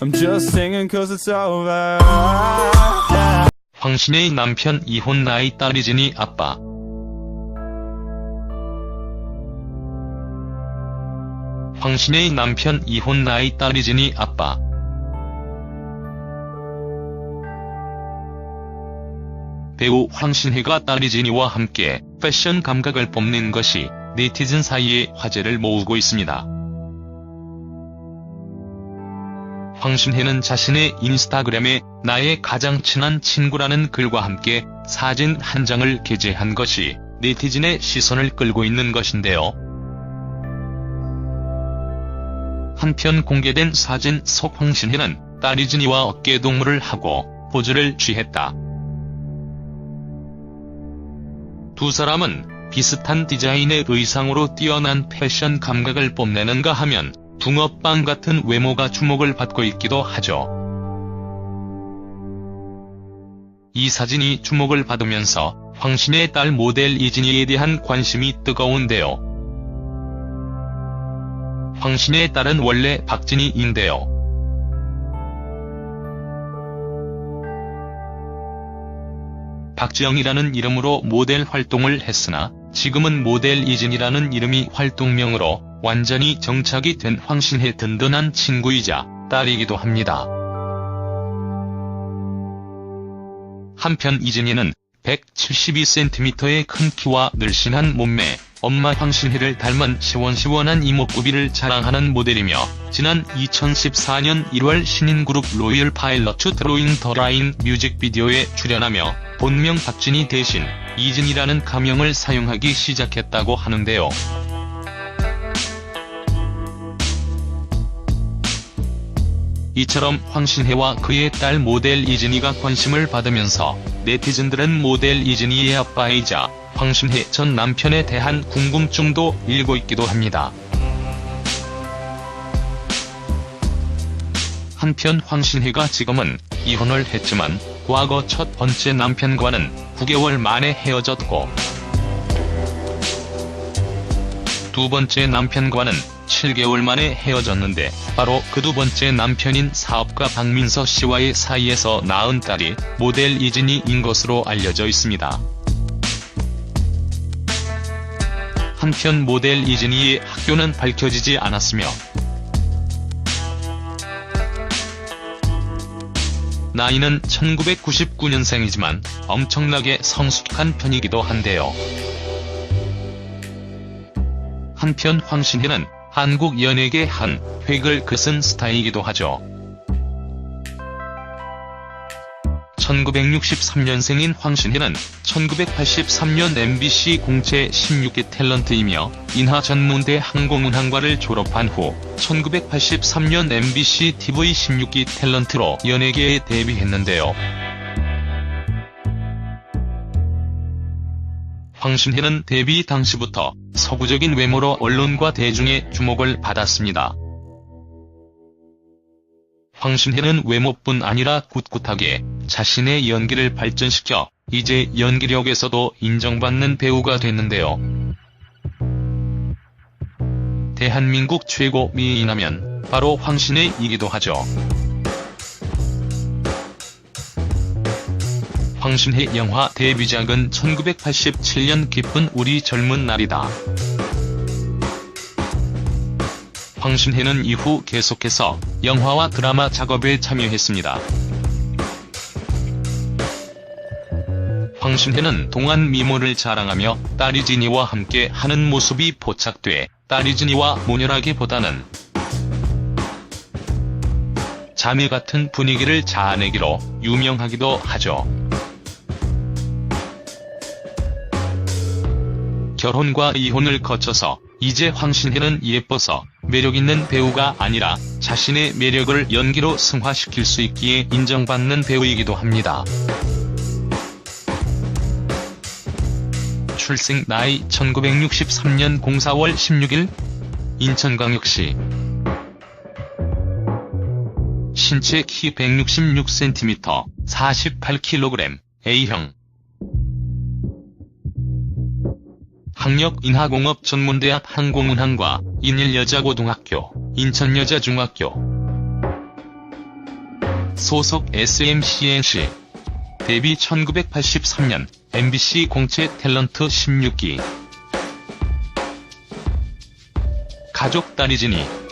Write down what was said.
I'm just singing cause it's over. 황신혜의 남편 이혼 나이 딸 이진이 아빠. 황신혜의 남편 이혼 나이 딸 이진이 아빠. 배우 황신혜가 딸 이진이와 함께 패션 감각을 뽐낸 것이 네티즌 사이에 화제를 모으고 있습니다. 황신혜는 자신의 인스타그램에 나의 가장 친한 친구라는 글과 함께 사진 한 장을 게재한 것이 네티즌의 시선을 끌고 있는 것인데요. 한편 공개된 사진 속 황신혜는 딸 이 진이와 어깨 동무를 하고 포즈를 취했다. 두 사람은 비슷한 디자인의 의상으로 뛰어난 패션 감각을 뽐내는가 하면 붕어빵 같은 외모가 주목을 받고 있기도 하죠. 이 사진이 주목을 받으면서 황신의 딸 모델 이진이에 대한 관심이 뜨거운데요. 황신의 딸은 원래 박진희인데요. 박지영이라는 이름으로 모델 활동을 했으나 지금은 모델 이진이라는 이름이 활동명으로 완전히 정착이 된 황신의 든든한 친구이자 딸이기도 합니다. 한편 이진이는 172cm의 큰 키와 늘씬한 몸매, 엄마 황신혜를 닮은 시원시원한 이목구비를 자랑하는 모델이며 지난 2014년 1월 신인 그룹 로열 파일럿 드로잉 더 라인 뮤직비디오에 출연하며 본명 박진희 대신 이진이라는 가명을 사용하기 시작했다고 하는데요. 이처럼 황신혜와 그의 딸 모델 이진이가 관심을 받으면서 네티즌들은 모델 이진이의 아빠이자 황신혜 전 남편에 대한 궁금증도 일고 있기도 합니다. 한편 황신혜가 지금은 이혼을 했지만 과거 첫 번째 남편과는 9개월 만에 헤어졌고 두 번째 남편과는 7개월 만에 헤어졌는데 바로 그 두 번째 남편인 사업가 박민서 씨와의 사이에서 낳은 딸이 모델 이진이인 것으로 알려져 있습니다. 한편 모델 이진이의 학교는 밝혀지지 않았으며 나이는 1999년생이지만 엄청나게 성숙한 편이기도 한데요. 한편 황신혜는 한국 연예계 한 획을 그은 스타이기도 하죠. 1963년생인 황신혜는 1983년 MBC 공채 16기 탤런트이며 인하전문대 항공운항과를 졸업한 후 1983년 MBC TV 16기 탤런트로 연예계에 데뷔했는데요. 황신혜는 데뷔 당시부터 서구적인 외모로 언론과 대중의 주목을 받았습니다. 황신혜는 외모뿐 아니라 꿋꿋하게 자신의 연기를 발전시켜 이제 연기력에서도 인정받는 배우가 됐는데요. 대한민국 최고 미인하면 바로 황신혜이기도 하죠. 황신혜 영화 데뷔작은 1987년 기쁜 우리 젊은 날이다. 황신혜는 이후 계속해서 영화와 드라마 작업에 참여했습니다. 황신혜는 동안 미모를 자랑하며 딸이 진이와 함께 하는 모습이 포착돼 딸이 진이와 모녀라기보다는 자매 같은 분위기를 자아내기로 유명하기도 하죠. 결혼과 이혼을 거쳐서 이제 황신혜는 예뻐서 매력있는 배우가 아니라 자신의 매력을 연기로 승화시킬 수 있기에 인정받는 배우이기도 합니다. 출생 나이 1963년 04월 16일 인천광역시 신체 키 166cm 48kg A형 강력인하공업 전문대학 항공운항과 인일여자고등학교, 인천여자중학교. 소속 SMCNC 데뷔 1983년 MBC 공채 탤런트 16기. 가족 딸이지니